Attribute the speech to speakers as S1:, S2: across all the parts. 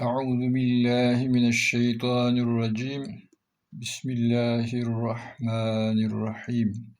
S1: Euzu billahi mineşşeytanirracim. Bismillahirrahmanirrahim.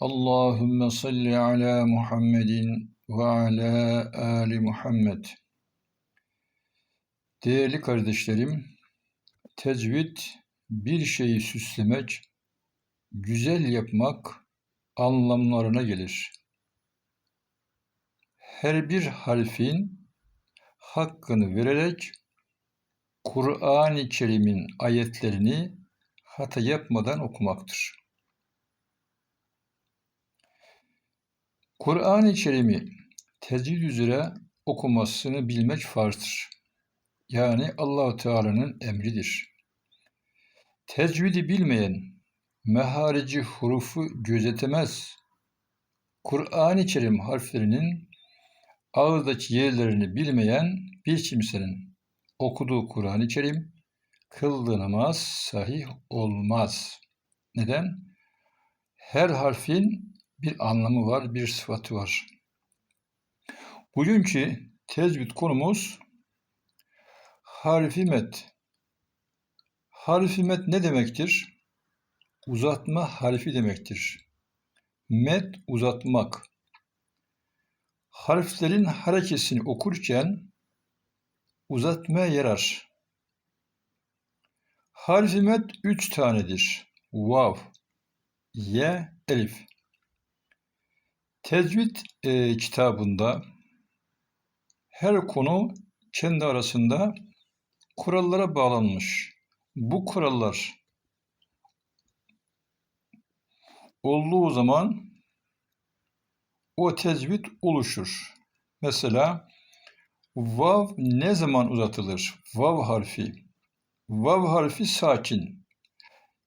S1: Allahümme salli ala Muhammedin ve ala ali Muhammed. Değerli kardeşlerim, tecvid bir şeyi süslemek, güzel yapmak anlamlarına gelir. Her bir harfin hakkını vererek Kur'an-ı Kerim'in ayetlerini hata yapmadan okumaktır. Kur'an-ı Kerim'i tecvid üzere okumasını bilmek farzdır. Yani Allah Teala'nın emridir. Tecvidi bilmeyen meharici hurufu gözetemez. Kur'an-ı Kerim harflerinin ağızdaki yerlerini bilmeyen bir kimsenin okuduğu Kur'an-ı Kerim kıldığı namaz sahih olmaz. Neden? Her harfin bir anlamı var, bir sıfatı var. Bugünkü tecvid konumuz harfi met. Harfi met ne demektir? Uzatma harfi demektir. Met uzatmak harflerin harekesini okurken uzatmaya yarar. Harfi met üç tanedir. Vav, ye, elif. Tecvid e, kitabında her konu kendi arasında kurallara bağlanmış. Bu kurallar olduğu zaman o tecvid oluşur. Mesela vav ne zaman uzatılır? Vav harfi. Vav harfi sakin.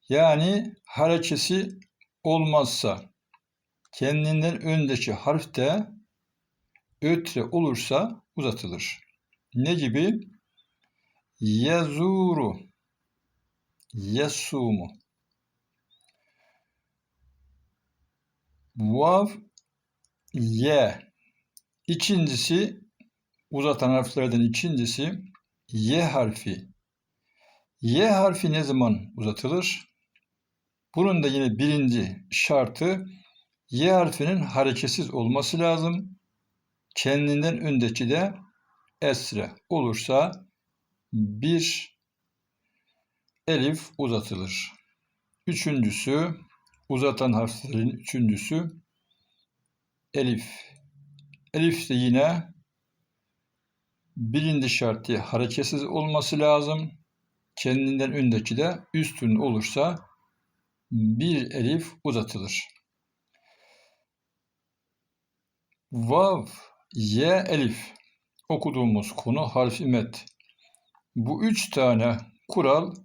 S1: Yani harekesi olmazsa kendinden öndeki harf de ötre olursa uzatılır. Ne gibi? Yazuru, yasumu. Vav Y. İkincisi uzatan harflerden ikincisi Y harfi. Y harfi ne zaman uzatılır? Bunun da yine birinci şartı Y harfinin hareketsiz olması lazım. Kendinden öndeki de esre olursa bir elif uzatılır. Üçüncüsü uzatan harflerin üçüncüsü elif. Elif de yine birinci şartı hareketsiz olması lazım. Kendinden öndeki de üstün olursa bir elif uzatılır. Vav, ye, elif okuduğumuz konu harfi met. Bu üç tane kural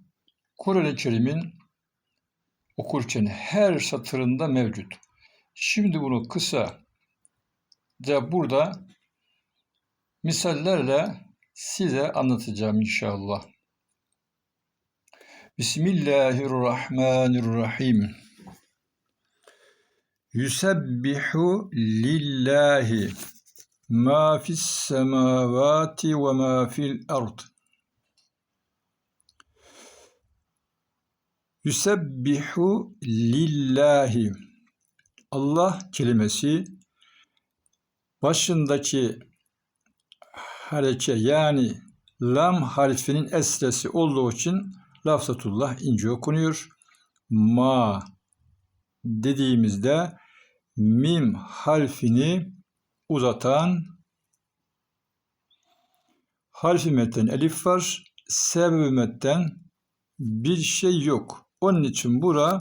S1: Kur'an-ı Kerim'in okurken her satırında mevcut. Şimdi bunu kısa de burada misallerle size anlatacağım inşallah. Bismillahirrahmanirrahim. Yusebbihu lillahi ma fis semavati ve ma fil ard. Yusebbihu lillahi. Allah kelimesi başındaki hareke yani lam harfinin esresi olduğu için lafzatullah ince okunuyor. Ma dediğimizde mim harfini uzatan harfi metten elif var. Sebebi metten bir şey yok. Onun için bura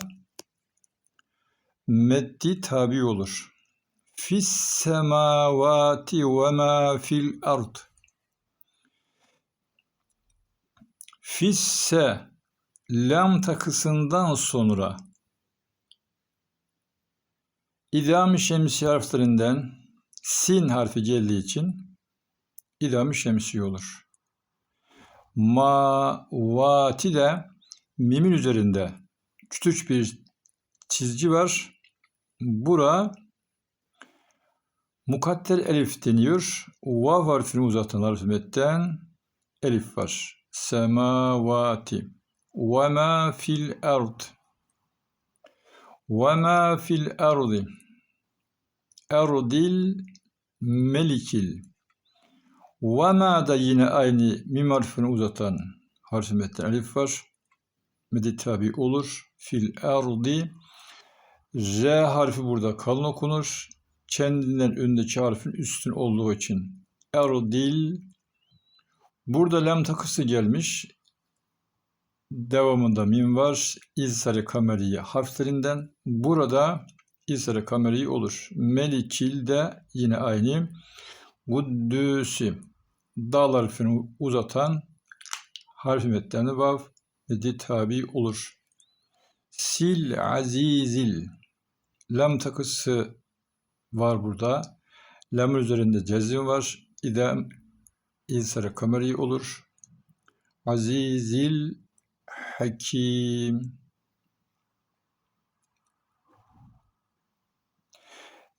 S1: meddi tabi olur fis semavati ve ma fil ard. Fisse lam takısından sonra idam-ı şemsi harflerinden sin harfi geldiği için idam-ı şemsi olur. Ma vati de mimin üzerinde küçük bir çizgi var. Bura Mukadder elif deniyor. Vav harfini uzatan harfimetten elif var. Semavati. Ve ma fil ard. Ve ma fil ardi. Erdil melikil. Ve ma da yine aynı mim harfini uzatan harf-i metten elif var. Medi tabi olur. Fil ardi. Z harfi burada kalın okunur. Kendinden öndeki harfin üstün olduğu için. Erdil. Burada lam takısı gelmiş. Devamında mim var. İzhar-ı harflerinden. Burada İzhar-ı olur. Melikil de yine aynı. Guddüsü. Dal harfini uzatan harf metlerini vav ve tabi olur. Sil azizil. Lam takısı var burada. Lam üzerinde cezim var. İdem İzhar-ı kameri olur. Azizil Hakim.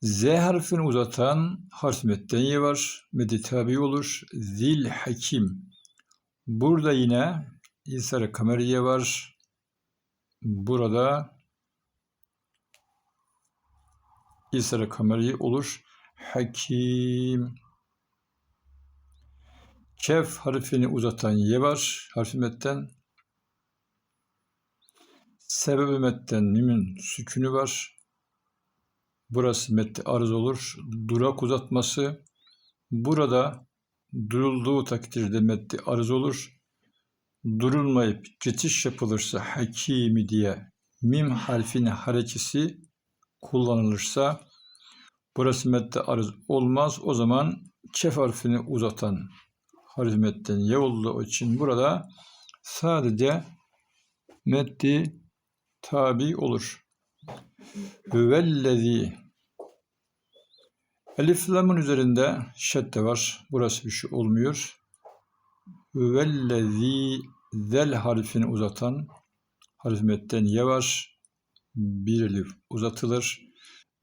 S1: Z harfini uzatan harf metdenye var. Medi tabi olur. Zil Hakim. Burada yine İsar Kameriye var. Burada İsar Kameriye olur. Hakim. Kef harfini uzatan ye var. Harfi metten. Sebebi metten mimin sükünü var. Burası metni arız olur. Durak uzatması. Burada durulduğu takdirde metni arız olur. Durulmayıp geçiş yapılırsa hakimi diye mim harfine harekesi kullanılırsa burası metni arız olmaz. O zaman kef harfini uzatan harf metten ye olduğu için burada sadece metni tabi olur. Hüvellezî Elif lamın üzerinde şedde var. Burası bir şey olmuyor. Hüvellezî zel harfini uzatan harf metten ye var. Bir elif uzatılır.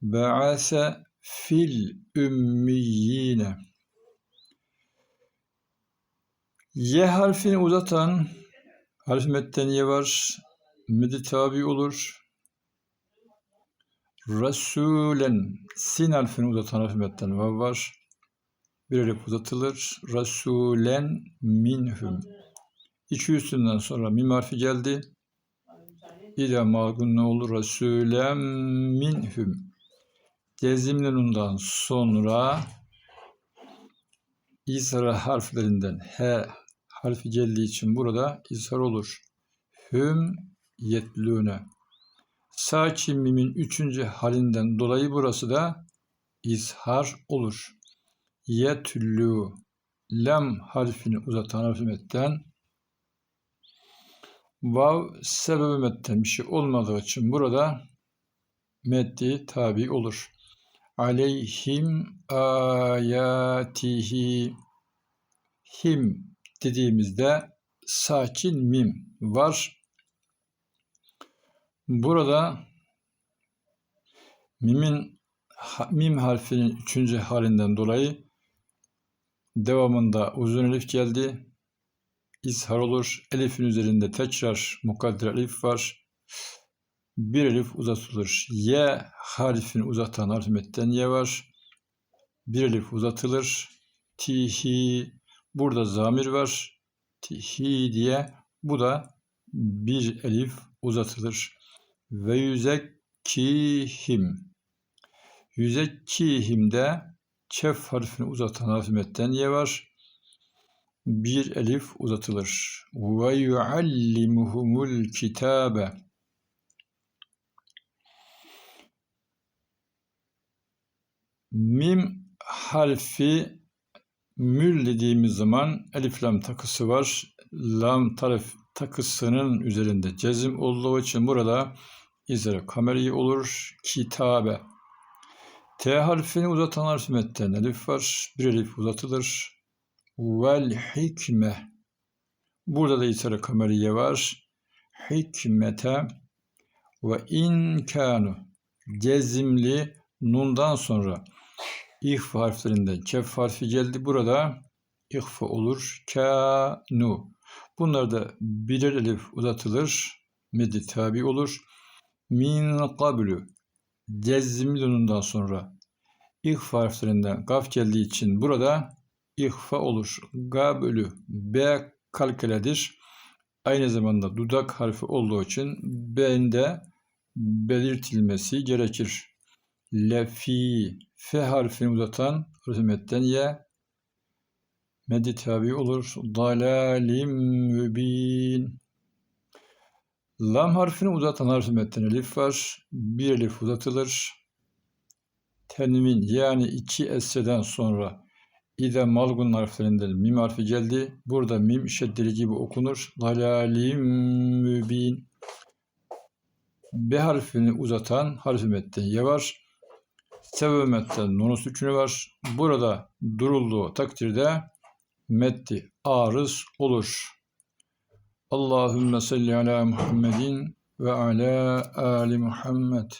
S1: Be'ase fil ümmiyine Ye harfini uzatan harf metten ye var. Midi tabi olur. Rasulen sin harfini uzatan harf metten vav var. Bir elif uzatılır. Rasulen minhum. İki üstünden sonra mim harfi geldi. İle magun ne olur? Rasulen minhum. Cezimli nundan sonra İzhar harflerinden H harfi geldiği için burada izhar olur. Hüm yetlûne. Sakin mimin üçüncü halinden dolayı burası da izhar olur. Yetlû. Lam harfini uzatan harfi metten vav sebebi metten bir şey olmadığı için burada meddi tabi olur. Aleyhim ayatihi him dediğimizde sakin mim var. Burada mimin mim harfinin üçüncü halinden dolayı devamında uzun elif geldi. İzhar olur. Elifin üzerinde tekrar mukadder elif var. Bir elif uzatılır. Ye harfini uzatan harf metten ye var. Bir elif uzatılır. Tihi Burada zamir var. Tihi diye. Bu da bir elif uzatılır. Ve yüzekkihim. Yüzekkihim'de çef harfini uzatan harfimetten ye var. Bir elif uzatılır. Ve yuallimuhumul kitabe. Mim harfi Mül dediğimiz zaman elif lam takısı var. Lam taraf takısının üzerinde cezim olduğu için burada izre kameri olur. Kitabe. T harfini uzatan harf metten elif var. Bir elif uzatılır. Vel hikme. Burada da izre kameriye var. Hikmete ve in kanu. Cezimli nundan sonra İhf harflerinden kef harfi geldi. Burada ihfa olur. Kanu. Bunlarda birer elif uzatılır. Meddi tabi olur. Min kablü. Cezmi donundan sonra ihfa harflerinden gaf geldiği için burada ihfa olur. Gabülü. B kalkeledir. Aynı zamanda dudak harfi olduğu için B'nde belirtilmesi gerekir. Lefi. F harfini uzatan hürmetten ye. Meddi tabi olur. Dalalim mübin. Lam harfini uzatan harf metten elif var. Bir elif uzatılır. Tenmin yani iki esreden sonra İde malgun harflerinden mim harfi geldi. Burada mim şeddeli gibi okunur. Dalalim mübin. B harfini uzatan harf metten ye var. Sevmetten nunus üçünü var. Burada durulduğu takdirde metti arız olur. Allahümme salli ala Muhammedin ve ala ali Muhammed.